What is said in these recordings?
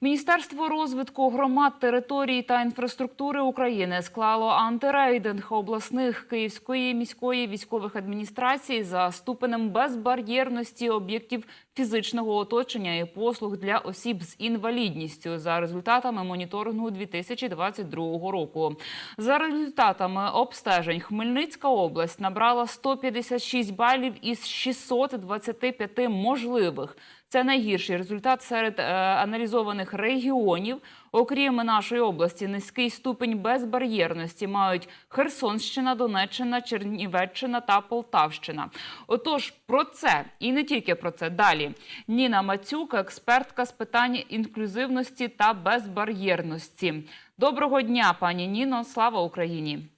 Міністерство розвитку громад, територій та інфраструктури України склало антирейдинг обласних Київської міської військових адміністрацій за ступенем безбар'єрності об'єктів фізичного оточення і послуг для осіб з інвалідністю за результатами моніторингу 2022 року. За результатами обстежень Хмельницька область набрала 156 балів із 625 можливих. Це найгірший результат серед е, аналізованих регіонів. Окрім нашої області, низький ступень безбар'єрності мають Херсонщина, Донеччина, Чернівеччина та Полтавщина. Отож, про це і не тільки про це далі. Ніна Мацюк, експертка з питань інклюзивності та безбар'єрності. Доброго дня, пані Ніно. Слава Україні!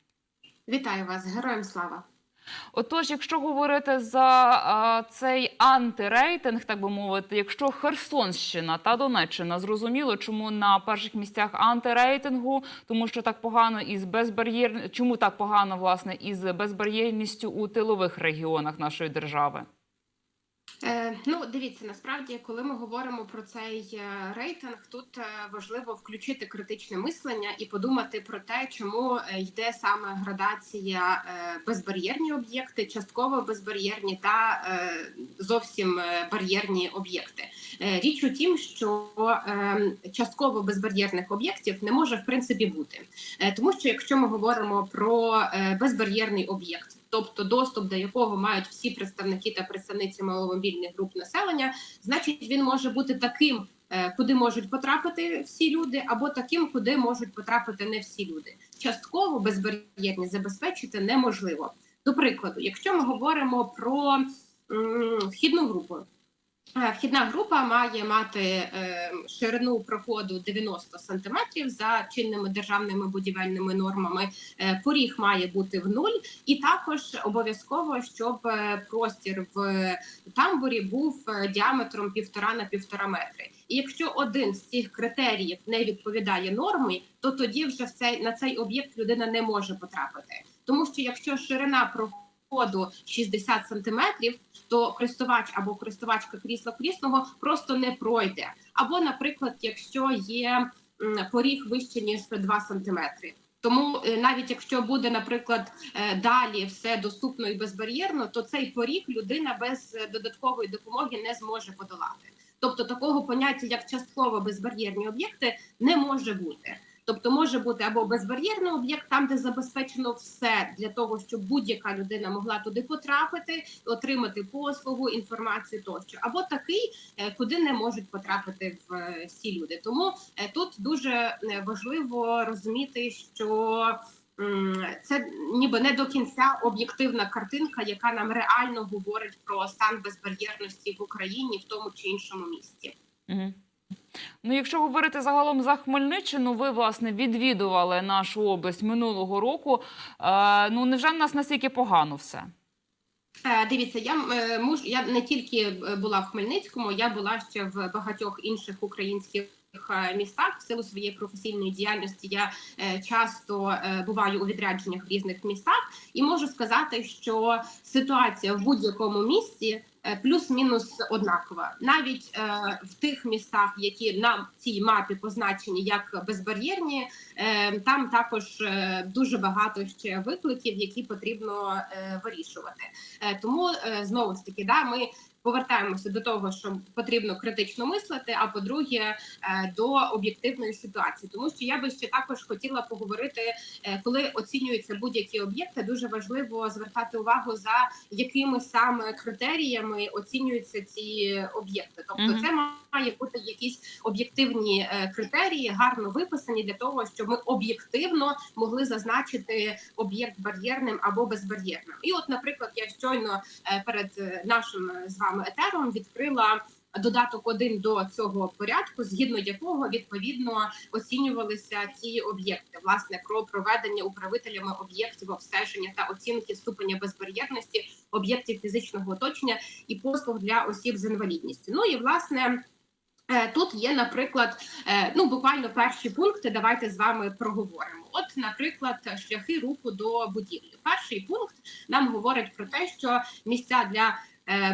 Вітаю вас, героям слава! Отож, якщо говорити за а, цей антирейтинг, так би мовити, якщо Херсонщина та Донеччина зрозуміло, чому на перших місцях антирейтингу, тому що так погано із безбар'єр... чому так погано власне із безбар'єрністю у тилових регіонах нашої держави. Е, ну, дивіться, насправді, коли ми говоримо про цей е, рейтинг, тут е, важливо включити критичне мислення і подумати про те, чому йде саме градація безбар'єрні об'єкти, частково безбар'єрні та зовсім бар'єрні об'єкти. Річ у тім, що частково безбар'єрних об'єктів не може в принципі бути, тому що якщо ми говоримо про безбар'єрний об'єкт. Тобто доступ до якого мають всі представники та представниці маломобільних груп населення, значить він може бути таким, е, куди можуть потрапити всі люди, або таким, куди можуть потрапити не всі люди. Частково безбар'єрність забезпечити неможливо. До прикладу, якщо ми говоримо про м, вхідну групу. Е, Вхідна група має мати е, ширину проходу 90 см за чинними державними будівельними нормами. Е, поріг має бути в нуль, і також обов'язково, щоб простір в тамбурі був діаметром півтора на півтора метри. І якщо один з цих критеріїв не відповідає нормі, то тоді вже в цей на цей об'єкт людина не може потрапити, тому що якщо ширина проходу 60 сантиметрів, то користувач або користувачка крісла крісного просто не пройде. Або, наприклад, якщо є поріг вище ніж 2 сантиметри. Тому е, навіть якщо буде, наприклад, е, далі все доступно і безбар'єрно, то цей поріг людина без е, додаткової допомоги не зможе подолати. Тобто такого поняття, як частково безбар'єрні об'єкти, не може бути. Тобто може бути або безбар'єрний об'єкт, там де забезпечено все для того, щоб будь-яка людина могла туди потрапити, отримати послугу, інформацію тощо, або такий, е, куди не можуть потрапити е, всі люди. Тому е, тут дуже важливо розуміти, що це ніби не до кінця об'єктивна картинка, яка нам реально говорить про стан безбар'єрності в Україні в тому чи іншому місті. Угу. Ну, якщо говорити загалом за Хмельниччину, ви власне відвідували нашу область минулого року. Е, ну невже в нас настільки погано все? Е, Дивіться, я е, муж я не тільки е, була в Хмельницькому, я була ще в багатьох інших українських. Містах в силу своєї професійної діяльності я е, часто е, буваю у відрядженнях в різних містах, і можу сказати, що ситуація в будь-якому місті плюс-мінус однакова, навіть е, в тих містах, які на цій мапі позначені як безбар'єрні, е, там також е, дуже багато ще викликів, які потрібно е, вирішувати. Е, Тому е, знову ж таки, да, ми повертаємося до того, що потрібно критично мислити. А по-друге, е, до об'єктивної ситуації, тому що я би ще також хотіла поговорити, е, коли оцінюються будь-які об'єкти. Дуже важливо звертати увагу за якими саме критеріями оцінюються ці об'єкти. Тобто, це має бути якісь об'єктивні е, критерії, гарно виписані для того, щоб ми об'єктивно могли зазначити об'єкт бар'єрним або безбар'єрним. І, от, наприклад, я щойно е, перед е, нашим з вами етером відкрила. Додаток один до цього порядку, згідно якого відповідно оцінювалися ці об'єкти, власне, про проведення управителями об'єктів обстеження та оцінки ступеня безбар'єрності об'єктів фізичного оточення і послуг для осіб з інвалідністю. Ну і власне. Е, Тут є, наприклад, е, ну буквально перші пункти. Давайте з вами проговоримо. От, наприклад, шляхи руху до будівлі. Перший пункт нам говорить про те, що місця для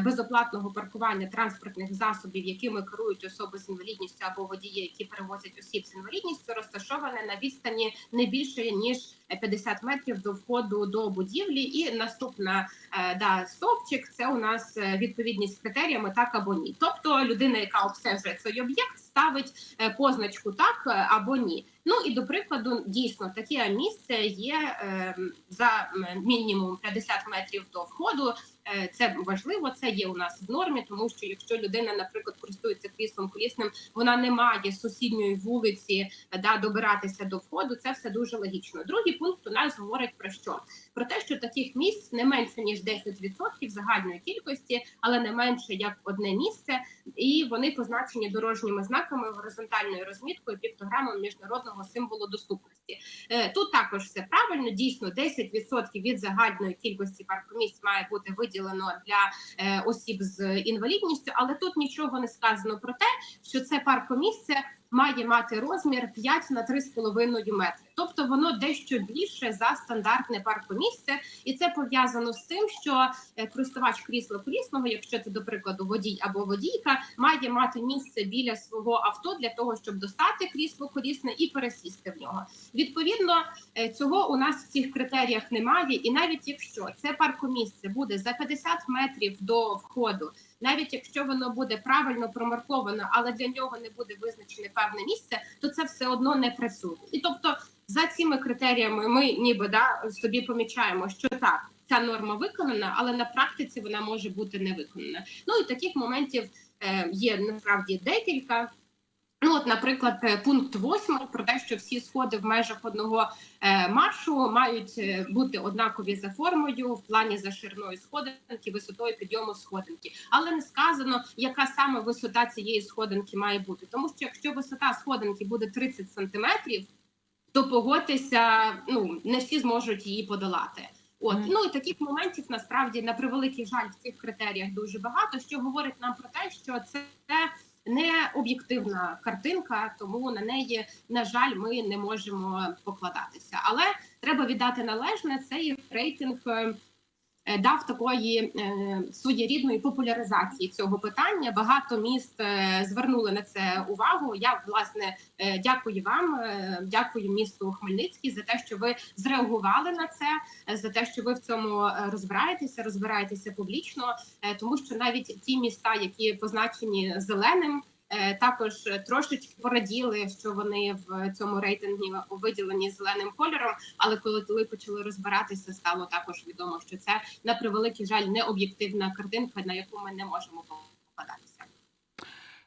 безоплатного паркування транспортних засобів, якими керують особи з інвалідністю або водії, які перевозять осіб з інвалідністю, розташоване на відстані не більше ніж 50 метрів до входу до будівлі. І наступна е, да стовпчик це у нас е, відповідність критеріями так або ні. Тобто людина, яка обстежує цей об'єкт, ставить е, позначку так е, або ні. Ну і до прикладу, дійсно таке місце є е, за мінімум 50 метрів до входу. Е, Це важливо, це є у нас в нормі, тому що якщо людина, наприклад, користується кріслом колісним, вона не має сусідньої вулиці е, да добиратися до входу. Це все дуже логічно. Другий пункт у нас говорить про що? Про те, що таких місць не менше ніж 10% загальної кількості, але не менше як одне місце, і вони позначені дорожніми знаками горизонтальною розміткою піктограмом міжнародного символу доступності. Е, Тут також все правильно. Дійсно, 10% від загальної кількості паркомісць має бути виділено для е, осіб з інвалідністю, але тут нічого не сказано про те, що це паркомісце має мати розмір 5 на 3,5 метри. Тобто воно дещо більше за стандартне паркомісце, і це пов'язано з тим, що е, користувач крісла колісного, якщо це до прикладу водій або водійка, має мати місце біля свого авто для того, щоб достати крісло колісне і пересісти в нього. Відповідно, е, цього у нас в цих критеріях немає, і навіть якщо це паркомісце буде за 50 метрів до входу, навіть якщо воно буде правильно промарковано, але для нього не буде визначене певне місце, то це все одно не працює. І тобто, за цими критеріями, ми ніби да собі помічаємо, що так. Ця норма виконана, але на практиці вона може бути не виконана. Ну і таких моментів е, є насправді декілька. Ну, от, наприклад, е, пункт 8 про те, що всі сходи в межах одного е, маршу мають е, бути однакові за формою в плані за шириною сходинки, висотою підйому сходинки, але не сказано, яка саме висота цієї сходинки має бути. Тому що якщо висота сходинки буде 30 сантиметрів, то погодьтеся, ну не всі зможуть її подолати. От ну і таких моментів насправді на превеликий жаль в цих критеріях дуже багато, що говорить нам про те, що це не об'єктивна картинка, тому на неї, на жаль, ми не можемо покладатися. Але треба віддати належне цей рейтинг. Е, Дав такої е, своєрідної популяризації цього питання. Багато міст е, звернули на це увагу. Я власне дякую вам, дякую місту Хмельницький за те, що ви зреагували на це, за те, що ви в цьому розбираєтеся, розбираєтеся публічно, тому що навіть ті міста, які позначені зеленим. Е, Також е, трошечки пораділи, що вони в цьому рейтингі виділені зеленим кольором. Але коли почали розбиратися, стало також відомо, що це на превеликий жаль не об'єктивна картинка, на яку ми не можемо покладатися.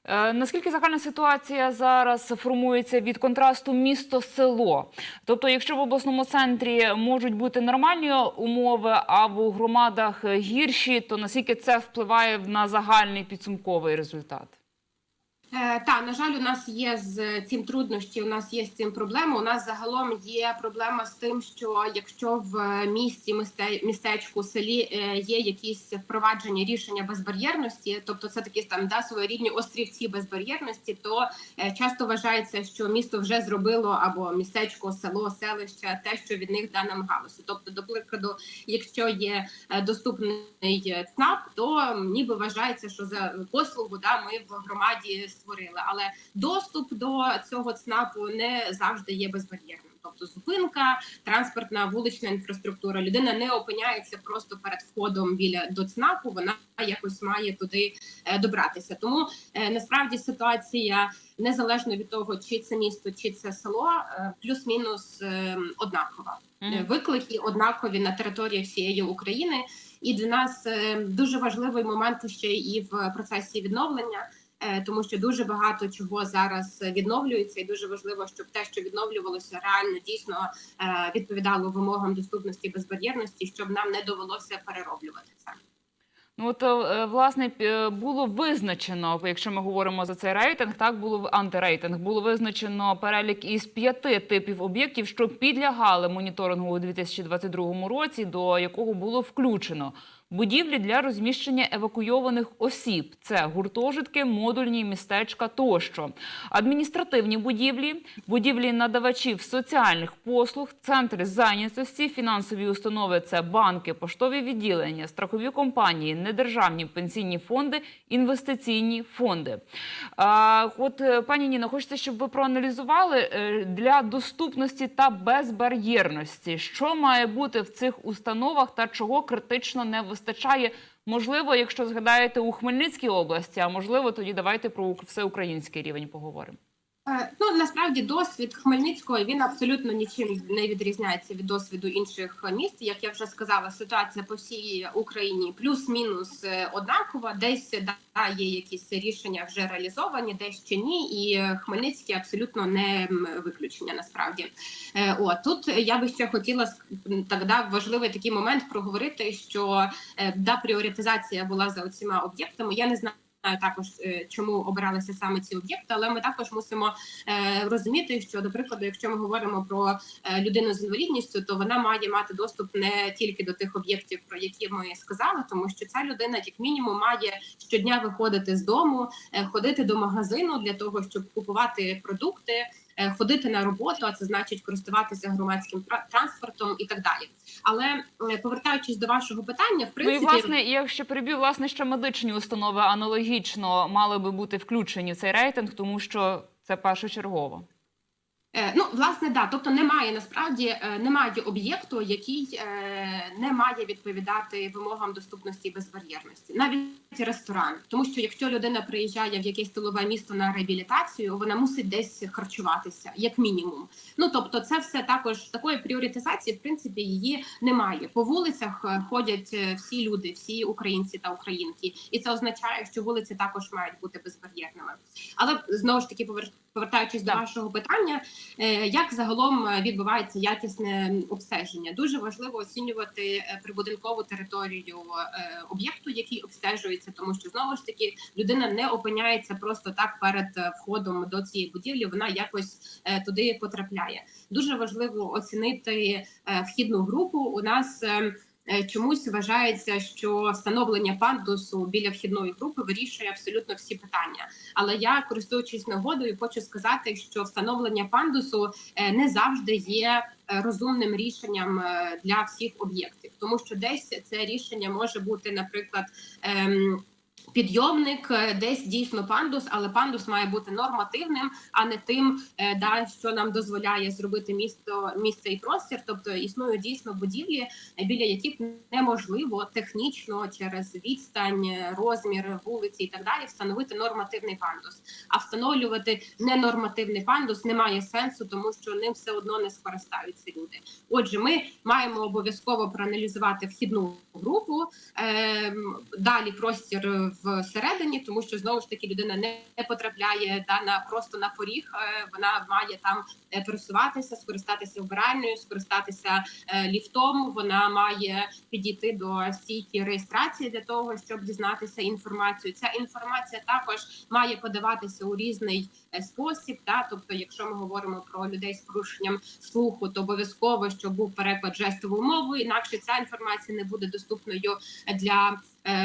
Е, Наскільки загальна ситуація зараз формується від контрасту місто-село? Тобто, якщо в обласному центрі можуть бути нормальні умови, а в громадах гірші, то наскільки це впливає на загальний підсумковий результат? Е, та на жаль, у нас є з цим труднощі. У нас є з цим проблема. У нас загалом є проблема з тим, що якщо в місті місте, містечку селі е, є якісь впроваджені рішення безбар'єрності, тобто це такі там да своєрідні острівці безбар'єрності, то е, часто вважається, що місто вже зробило або містечко, село, селище, те, що від них да намагалося. Тобто, до прикладу, якщо є доступний ЦНАП, то ніби вважається, що за послугу да ми в громаді створили. Але доступ до цього ЦНАПу не завжди є безбар'єрним. Тобто зупинка, транспортна вулична інфраструктура. Людина не опиняється просто перед входом біля до ЦНАПу. Вона якось має туди е, добратися. Тому е, насправді ситуація незалежно від того, чи це місто, чи це село, е, плюс-мінус е, однакова. Виклики однакові на території всієї України, і для нас е, дуже важливий момент ще і в процесі відновлення. Е, Тому що дуже багато чого зараз відновлюється, і дуже важливо, щоб те, що відновлювалося, реально дійсно е, відповідало вимогам доступності безбар'єрності, щоб нам не довелося перероблювати це. Ну от е, власне було визначено, якщо ми говоримо за цей рейтинг, так було антирейтинг, було визначено перелік із п'яти типів об'єктів, що підлягали моніторингу у 2022 році, до якого було включено будівлі для розміщення евакуйованих осіб. Це гуртожитки, модульні містечка тощо, адміністративні будівлі, будівлі надавачів соціальних послуг, центри зайнятості, фінансові установи це банки, поштові відділення, страхові компанії, недержавні пенсійні фонди, інвестиційні фонди. А, от е, пані Ніно, хочеться, щоб ви проаналізували е, для доступності та безбар'єрності, що має бути в цих установах та чого критично не вистачає. Можливо, якщо згадаєте у Хмельницькій області, а можливо, тоді давайте про всеукраїнський рівень поговоримо. Е, Ну насправді досвід Хмельницького він абсолютно нічим не відрізняється від досвіду інших міст. Як я вже сказала, ситуація по всій Україні плюс-мінус е, однакова. Десь да, є якісь рішення вже реалізовані, десь ще ні. І Хмельницький абсолютно не виключення. Насправді, Е, от тут я би ще хотіла ск- тоді важливий такий момент проговорити, що да, пріоритизація була за оціма об'єктами. Я не знаю. Також е, чому обиралися саме ці об'єкти, але ми також мусимо е, розуміти, що до прикладу, якщо ми говоримо про е, людину з інвалідністю, то вона має мати доступ не тільки до тих об'єктів, про які ми сказали, тому що ця людина, як мінімум, має щодня виходити з дому, е, ходити до магазину для того, щоб купувати продукти. Е, Ходити на роботу, а це значить користуватися громадським тра- транспортом і так далі. Але е, повертаючись до вашого питання, в Ну і власне, якщо приб'ю власне, ще медичні установи аналогічно мали би бути включені в цей рейтинг, тому що це першочергово. Е, Ну, власне, да. Тобто немає насправді е, немає об'єкту, який е, не має відповідати вимогам доступності і безбар'єрності, навіть ресторан. Тому що якщо людина приїжджає в якесь тилове місто на реабілітацію, вона мусить десь харчуватися, як мінімум. Ну тобто, це все також такої пріоритизації, в принципі, її немає. По вулицях ходять всі люди, всі українці та українки, і це означає, що вулиці також мають бути безбар'єрними. Але знову ж таки, повертаючись до вашого питання. Е, Як загалом е, відбувається якісне обстеження? Дуже важливо оцінювати е, прибудинкову територію об'єкту, який обстежується, тому що знову ж таки людина не опиняється просто так перед входом до цієї будівлі. Вона якось туди потрапляє. Дуже важливо оцінити вхідну групу. У нас е, е, чомусь вважається, що встановлення пандусу біля вхідної групи вирішує абсолютно всі питання. Але я користуючись нагодою, хочу сказати, що встановлення пандусу е, не завжди є е, розумним рішенням е, для всіх об'єктів, тому що десь це рішення може бути, наприклад. Підйомник е, десь дійсно пандус, але пандус має бути нормативним, а не тим, е, да, що нам дозволяє зробити місто місце і простір. Тобто існують дійсно будівлі, біля яких неможливо технічно через відстань, е, розмір вулиці і так далі встановити нормативний пандус. А встановлювати ненормативний пандус немає сенсу, тому що ним все одно не скористаються люди. Отже, ми маємо обов'язково проаналізувати вхідну групу, ем, далі простір всередині, тому що знову ж таки людина не потрапляє да, на просто на поріг. е, Вона має там е, пересуватися, скористатися вбиральною, скористатися е, ліфтом. Вона має підійти до стійки реєстрації для того, щоб дізнатися інформацію. Ця інформація також має подаватися у різний спосіб. Та тобто, якщо ми говоримо про людей з порушенням слуху, то обов'язково щоб був переклад жестовою мовою, інакше ця інформація не буде доступною для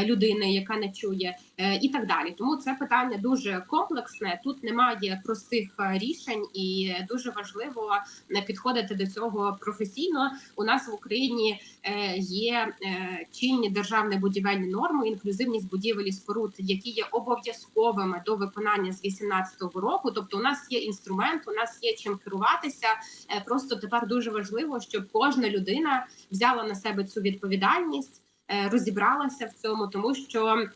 людини, яка не чує, е, і так далі. Тому це питання дуже комплексне. Тут немає простих е, рішень, і дуже важливо е, підходити до цього професійно. У нас в Україні е, є е, чинні державні будівельні норми, інклюзивність будівель і споруд, які є обов'язковими до виконання з 18-го року. Тобто, у нас є інструмент, у нас є чим керуватися. Е, Просто тепер дуже важливо, щоб кожна людина взяла на себе цю відповідальність, е, розібралася в цьому, тому що.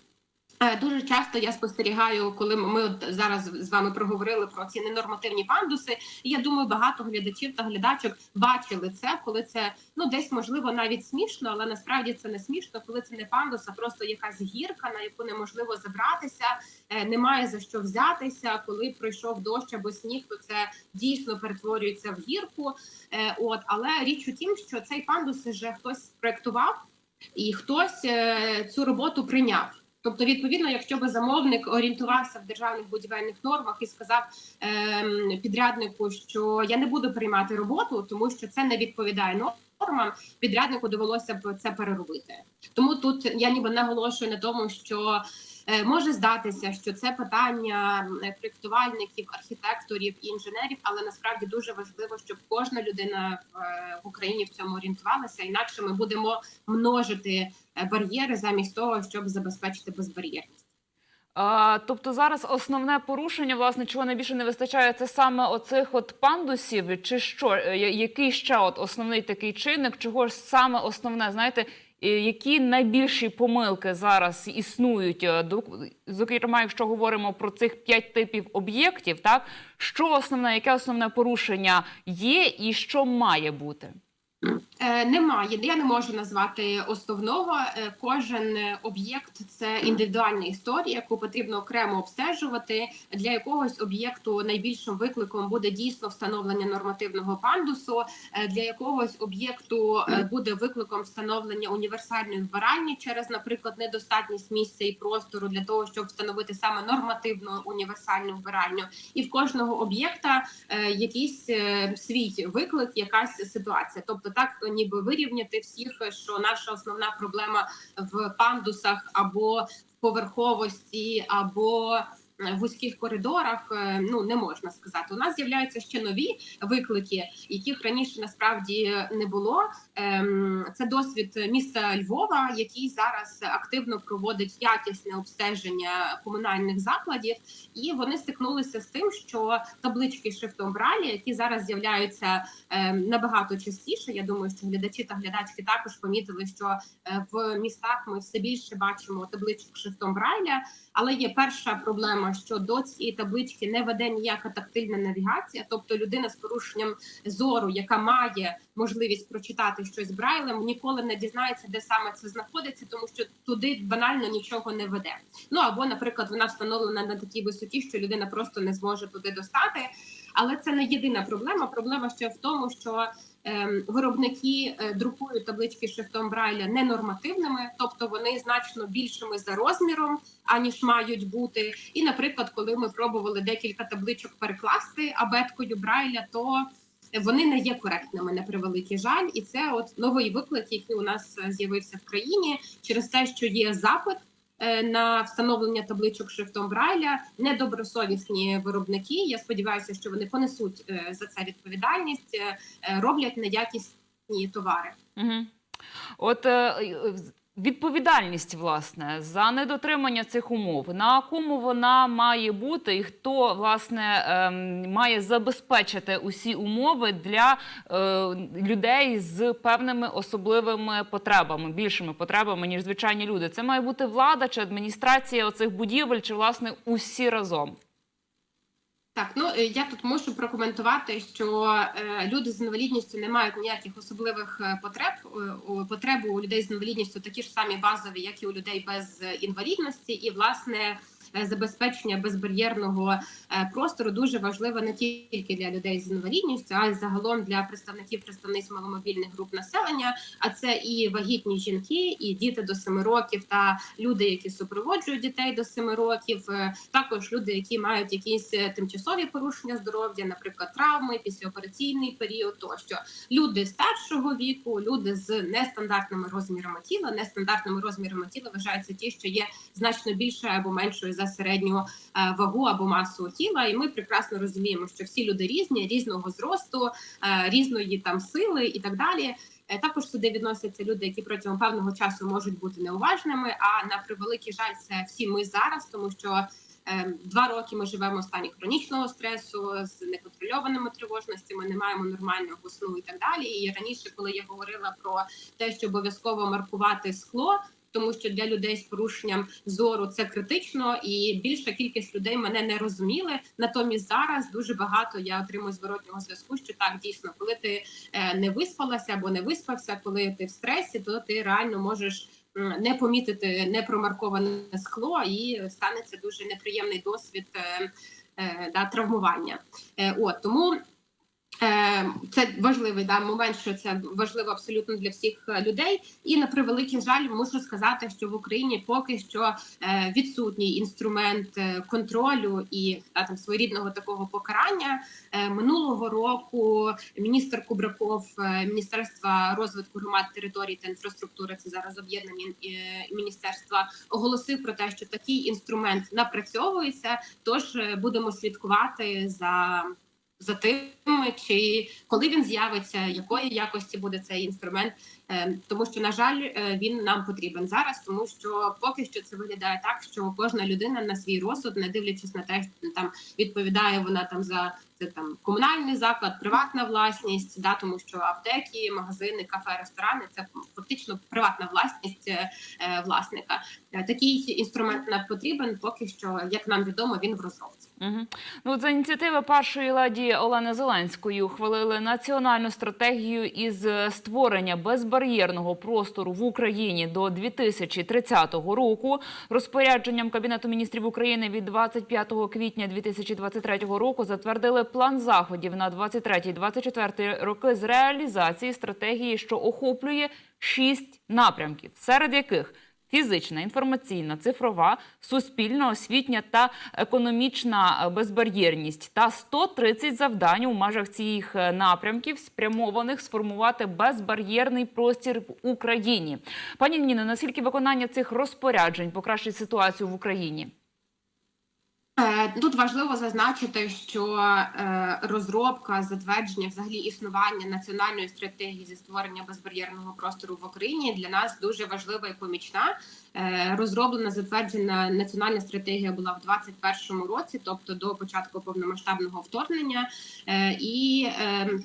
е, Дуже часто я спостерігаю, коли ми- от зараз з вами проговорили про ці ненормативні пандуси. І я думаю, багато глядачів та глядачок бачили це, коли це ну десь можливо навіть смішно, але насправді це не смішно, коли це не пандус, а просто якась гірка, на яку неможливо забратися, е, немає за що взятися. Коли пройшов дощ або сніг, то це дійсно перетворюється в гірку. Е, От, але річ у тім, що цей пандус вже хтось проектував і хтось е, цю роботу прийняв. Тобто, відповідно, якщо би замовник орієнтувався в державних будівельних нормах і сказав ем, підряднику, що я не буду приймати роботу, тому що це не відповідає нормам, підряднику довелося б це переробити. Тому тут я ніби наголошую на тому, що е, може здатися, що це питання е, проєктувальників, архітекторів і інженерів, але насправді дуже важливо, щоб кожна людина в, е, Україні в цьому орієнтувалася. Інакше ми будемо множити е, бар'єри замість того, щоб забезпечити безбар'єрність. Тобто зараз основне порушення, власне, чого найбільше не вистачає, це саме оцих от пандусів, чи що? Е, Який ще от основний такий чинник? Чого ж саме основне? Знаєте, е, які найбільші помилки зараз існують? Е, Зокрема, якщо говоримо про цих п'ять типів об'єктів, так що основне, яке основне порушення є, і що має бути? Е, Немає, я не можу назвати основного. Е, Кожен об'єкт це індивідуальна історія, яку потрібно окремо обстежувати. Для якогось об'єкту найбільшим викликом буде дійсно встановлення нормативного пандусу. Е, Для якогось об'єкту буде викликом встановлення універсальної вбиральні через, наприклад, недостатність місця і простору для того, щоб встановити саме нормативну універсальну вбиральню. І в кожного об'єкта якийсь свій виклик, якась ситуація. Тобто, так ніби вирівняти всіх, що наша основна проблема в пандусах або в поверховості, або вузьких коридорах. е, Ну не можна сказати. У нас з'являються ще нові виклики, яких раніше насправді не було. Ем, Це досвід міста Львова, який зараз активно проводить якісне обстеження комунальних закладів, і вони стикнулися з тим, що таблички шрифтом Бралі, які зараз з'являються е, набагато частіше. Я думаю, що глядачі та глядачки також помітили, що е, в містах ми все більше бачимо табличок шрифтом Брайля. Але є перша проблема, що до цієї таблички не веде ніяка тактильна навігація, тобто людина з порушенням зору, яка має можливість прочитати щось брайлем, ніколи не дізнається, де саме це знаходиться, тому що туди банально нічого не веде. Ну або, наприклад, вона встановлена на такій висоті, що людина просто не зможе туди достати. Але це не єдина проблема. Проблема ще в тому, що виробники е, друкують таблички шрифтом Брайля ненормативними, тобто вони значно більшими за розміром, аніж мають бути. І, наприклад, коли ми пробували декілька табличок перекласти абеткою Брайля, то вони не є коректними на превеликий жаль, і це от новий виклик, який у нас е, з'явився в країні через те, що є запит на встановлення табличок шрифтом Брайля, недобросовісні виробники. Я сподіваюся, що вони понесуть е, за це відповідальність, е, е, роблять неякісні товари. Угу. От е, е, відповідальність, власне, за недотримання цих умов, на кому вона має бути, і хто власне ем, має забезпечити усі умови для е, людей з певними особливими потребами, більшими потребами, ніж звичайні люди. Це має бути влада чи адміністрація оцих будівель, чи власне усі разом. Так, ну е, я тут мушу прокоментувати, що е, люди з інвалідністю не мають ніяких особливих е, потреб. Е, Потреби у людей з інвалідністю такі ж самі базові, як і у людей без інвалідності, і власне. Е, Забезпечення безбар'єрного е, простору дуже важливе не тільки для людей з інвалідністю, а й загалом для представників представниць маломобільних груп населення. А це і вагітні жінки, і діти до 7 років, та люди, які супроводжують дітей до 7 років. е, Також люди, які мають якісь тимчасові порушення здоров'я, наприклад, травми, післяопераційний період, тощо люди старшого віку, люди з нестандартними розмірами тіла. Нестандартними розмірами тіла вважаються ті, що є значно більше або меншою за середню е, вагу або масу тіла. І ми прекрасно розуміємо, що всі люди різні, різного зросту, е, різної там сили і так далі. Е, Також сюди відносяться люди, які протягом певного часу можуть бути неуважними. А на превеликий жаль, це всі ми зараз, тому що два роки ми живемо в стані хронічного стресу з неконтрольованими тривожностями, не маємо нормального сну і так далі. І раніше, коли я говорила про те, що обов'язково маркувати скло. Тому що для людей з порушенням зору це критично, і більша кількість людей мене не розуміли. Натомість зараз дуже багато я отримую зворотнього зв'язку. Що так дійсно, коли ти е, не виспалася або не виспався, коли ти в стресі, то ти реально можеш не помітити непромарковане скло, і станеться дуже неприємний досвід е, е, да, травмування. От тому. Е, Це важливий да, момент, що це важливо абсолютно для всіх е, людей. І на превеликий жаль, мушу сказати, що в Україні поки що е, відсутній інструмент контролю і та, там своєрідного такого покарання. Минулого року міністр Кубраков Міністерства розвитку громад територій та інфраструктури, це зараз об'єднані міністерства, оголосив про те, що такий інструмент напрацьовується. Тож будемо слідкувати за за тим, чи коли він з'явиться, якої якості буде цей інструмент, Е, тому що на жаль, е, він нам потрібен зараз, тому що поки що це виглядає так, що кожна людина на свій розсуд, не дивлячись на те, що там відповідає вона там за це там комунальний заклад, приватна власність, да тому що аптеки, магазини, кафе, ресторани це фактично приватна власність е, власника. Такий інструмент нам потрібен, поки що, як нам відомо, він в розробці. Угу. Ну, за ініціативи першої леді Олени Зеленської ухвалили національну стратегію із створення безбар'єрного простору в Україні до 2030 року. Розпорядженням Кабінету міністрів України від 25 квітня 2023 року затвердили план заходів на 23-24 роки з реалізації стратегії, що охоплює шість напрямків, серед яких Фізична, інформаційна, цифрова, суспільна, освітня та економічна е, безбар'єрність та 130 завдань у межах цих е, напрямків, спрямованих сформувати безбар'єрний простір в Україні. Пані Ніно, наскільки виконання цих розпоряджень покращить ситуацію в Україні? Е, Тут важливо зазначити, що е, розробка, затвердження, взагалі існування національної стратегії зі створення безбар'єрного простору в Україні для нас дуже важлива і помічна. Е, Розроблена затверджена національна стратегія була в 2021 році, тобто до початку повномасштабного вторгнення. І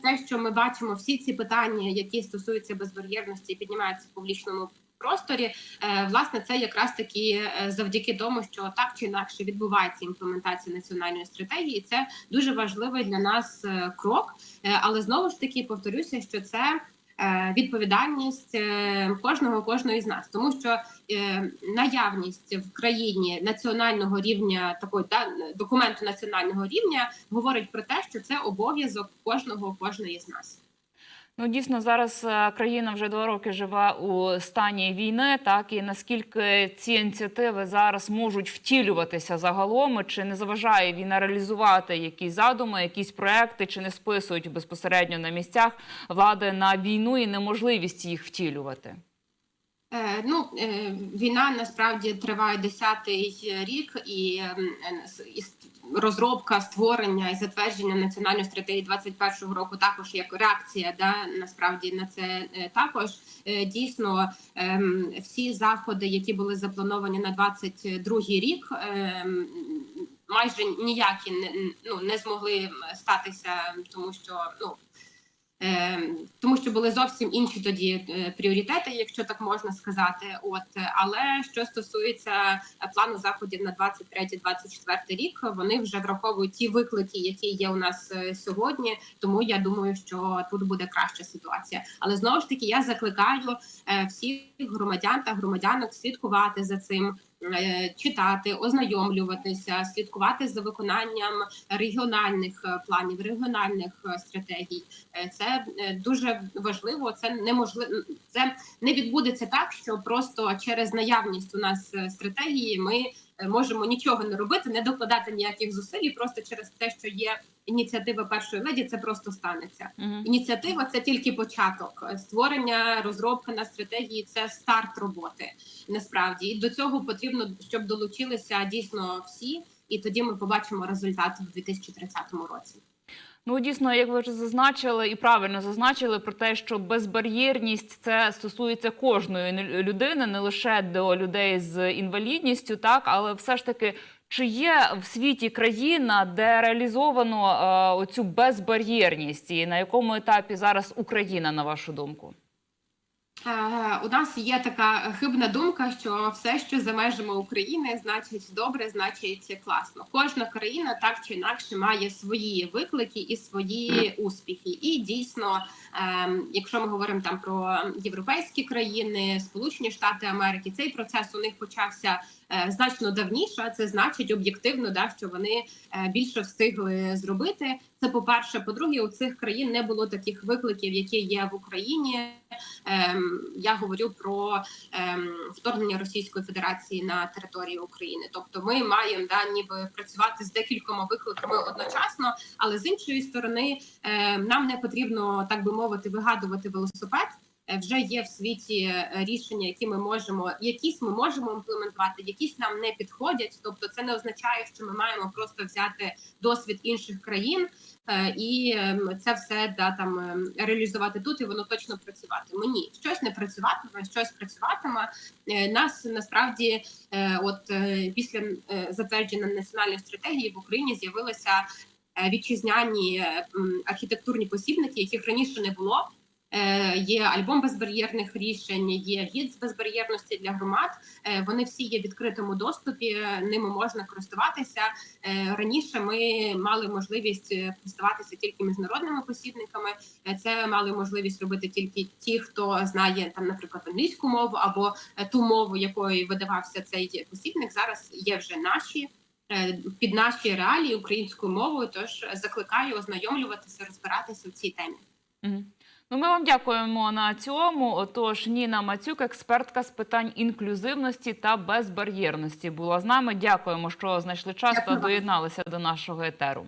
те, що ми бачимо, всі ці питання, які стосуються безбар'єрності, піднімаються в публічному просторі. Е, Власне, це якраз таки е, завдяки тому, що так чи інакше відбувається імплементація національної стратегії. Це дуже важливий для нас е, крок. Але знову ж таки повторюся, що це. Відповідальність кожного кожної з нас, тому що наявність в країні національного рівня такої та документу національного рівня говорить про те, що це обов'язок кожного кожної з нас. Ну дійсно зараз е, країна вже два роки живе у стані війни. Так і наскільки ці ініціативи зараз можуть втілюватися загалом, чи не заважає війна реалізувати якісь задуми, якісь проекти, чи не списують безпосередньо на місцях влади на війну і неможливість їх втілювати? Е, Ну, е, війна насправді триває десятий рік, і ем, розробка, створення і затвердження національної стратегії 21-го року також як реакція, да насправді на це е, також дійсно ем, всі заходи, які були заплановані на 22-й рік. ем, Майже ніякі не ну не змогли статися, тому що ну тому що були зовсім інші тоді е, пріоритети, якщо так можна сказати. От е, але що стосується е, плану заходів на 23-24 рік, вони вже враховують ті виклики, які є у нас е, сьогодні. Тому я думаю, що тут буде краща ситуація. Але знову ж таки я закликаю е, всіх громадян та громадянок слідкувати за цим. Е, Читати, ознайомлюватися, слідкувати за виконанням регіональних е, планів, регіональних е, стратегій. Це дуже важливо. Це неможливо. Це не відбудеться так, що просто через наявність у нас стратегії ми можемо нічого не робити, не докладати ніяких зусиль. Просто через те, що є ініціатива першої леді, це просто станеться. Угу. Ініціатива це тільки початок. Створення, розробка на стратегії це старт роботи. Насправді і до цього потрібно, щоб долучилися дійсно всі, і тоді ми побачимо результат в 2030 році. Ну дійсно, як ви вже зазначили і правильно зазначили про те, що безбар'єрність це стосується кожної людини, не лише до людей з інвалідністю, так але все ж таки. Чи є в світі країна, де реалізовано е, оцю безбар'єрність, і на якому етапі зараз Україна, на вашу думку? Е, У нас є така хибна думка, що все, що за межами України, значить добре, значить класно. Кожна країна так чи інакше має свої виклики і свої успіхи. І дійсно, якщо ми говоримо там про європейські країни, Сполучені Штати Америки, цей процес у них почався е, значно давніша. Це значить об'єктивно, да що вони е, більше встигли зробити. Це по перше. По-друге, у цих країн не було таких викликів, які є в Україні. Ем, я говорю про ем, вторгнення Російської Федерації на територію України. Тобто, ми маємо да, ніби працювати з декількома викликами одночасно, але з іншої сторони, е, нам не потрібно так би мовити вигадувати велосипед. Е, Вже є в світі е, рішення, які ми можемо, якісь ми можемо імплементувати, якісь нам не підходять. Тобто, це не означає, що ми маємо просто взяти досвід інших країн е, і ем, це все да там ем, реалізувати тут, і воно точно працюватиме. Ні, щось не працюватиме, щось працюватиме. Нас насправді, от після затвердження національної стратегії в Україні з'явилися е, вітчизняні е, архітектурні посібники, яких раніше не було. Е, Є альбом безбар'єрних рішень, є гід з безбар'єрності для громад. Е, Вони всі є в відкритому доступі. е, Ними можна користуватися. Е, Раніше ми мали можливість е, користуватися тільки міжнародними посібниками. Е, Це мали можливість робити тільки ті, хто знає там, наприклад, англійську мову або е, ту мову, якою видавався цей посібник. Зараз є вже наші. Е, Під наші реалії українською мовою, тож закликаю ознайомлюватися, розбиратися в цій темі. Ну, ми вам дякуємо на цьому. Отож, Ніна Мацюк, експертка з питань інклюзивності та безбар'єрності, була з нами. Дякуємо, що знайшли час Дякую та доєдналися до нашого етеру.